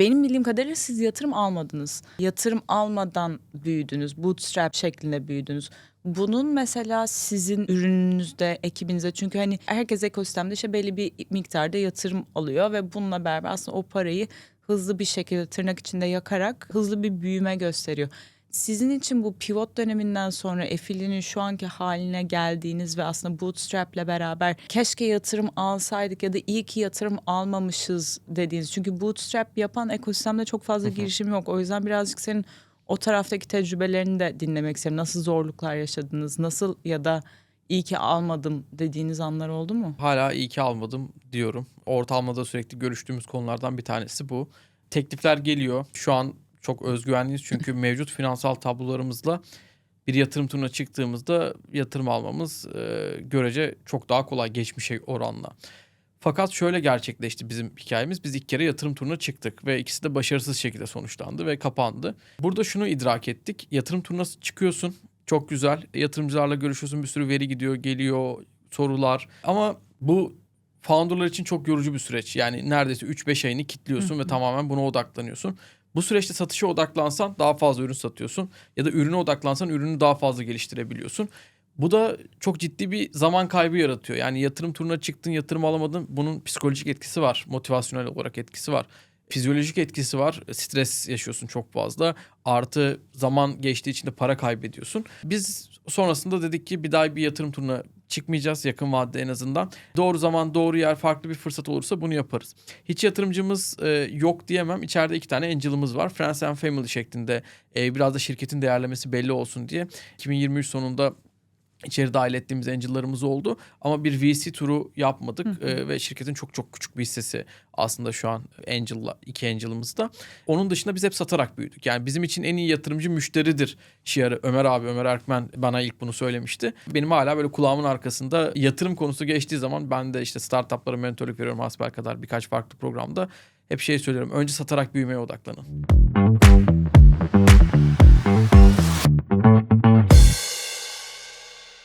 Benim bildiğim kadarıyla siz yatırım almadınız. Yatırım almadan büyüdünüz. Bootstrap şeklinde büyüdünüz. Bunun mesela sizin ürününüzde, ekibinize çünkü hani herkes ekosistemde işte belli bir miktarda yatırım alıyor ve bununla beraber aslında o parayı hızlı bir şekilde tırnak içinde yakarak hızlı bir büyüme gösteriyor. Sizin için bu pivot döneminden sonra Efili'nin şu anki haline geldiğiniz ve aslında Bootstrap'le beraber keşke yatırım alsaydık ya da iyi ki yatırım almamışız dediğiniz. Çünkü Bootstrap yapan ekosistemde çok fazla girişim yok. O yüzden birazcık senin o taraftaki tecrübelerini de dinlemek isterim. Nasıl zorluklar yaşadınız? Nasıl ya da iyi ki almadım dediğiniz anlar oldu mu? Hala iyi ki almadım diyorum. Ortamda sürekli görüştüğümüz konulardan bir tanesi bu. Teklifler geliyor. Şu an çok özgüvenliyiz çünkü mevcut finansal tablolarımızla bir yatırım turuna çıktığımızda yatırım almamız e, görece çok daha kolay geçmişe oranla. Fakat şöyle gerçekleşti bizim hikayemiz. Biz ilk kere yatırım turuna çıktık ve ikisi de başarısız şekilde sonuçlandı ve kapandı. Burada şunu idrak ettik. Yatırım turuna çıkıyorsun. Çok güzel. Yatırımcılarla görüşüyorsun. Bir sürü veri gidiyor, geliyor, sorular. Ama bu founderlar için çok yorucu bir süreç. Yani neredeyse 3-5 ayını kilitliyorsun ve tamamen buna odaklanıyorsun. Bu süreçte satışa odaklansan daha fazla ürün satıyorsun ya da ürüne odaklansan ürünü daha fazla geliştirebiliyorsun. Bu da çok ciddi bir zaman kaybı yaratıyor. Yani yatırım turuna çıktın, yatırım alamadın. Bunun psikolojik etkisi var, motivasyonel olarak etkisi var. Fizyolojik etkisi var. Stres yaşıyorsun çok fazla. Artı zaman geçtiği için de para kaybediyorsun. Biz sonrasında dedik ki bir daha bir yatırım turuna çıkmayacağız yakın vadede en azından. Doğru zaman, doğru yer, farklı bir fırsat olursa bunu yaparız. Hiç yatırımcımız e, yok diyemem. İçeride iki tane angel'ımız var. Friends and Family şeklinde e, biraz da şirketin değerlemesi belli olsun diye. 2023 sonunda içeri dahil ettiğimiz angel'larımız oldu. Ama bir VC turu yapmadık Ee, ve şirketin çok çok küçük bir hissesi aslında şu an angel'la iki angel'ımızda. Onun dışında biz hep satarak büyüdük. Yani bizim için en iyi yatırımcı müşteridir şiarı. Ömer abi, Ömer Erkmen bana ilk bunu söylemişti. Benim hala böyle kulağımın arkasında yatırım konusu geçtiği zaman ben de işte startuplara mentorluk veriyorum hasbel kadar birkaç farklı programda. Hep şey söylüyorum. Önce satarak büyümeye odaklanın.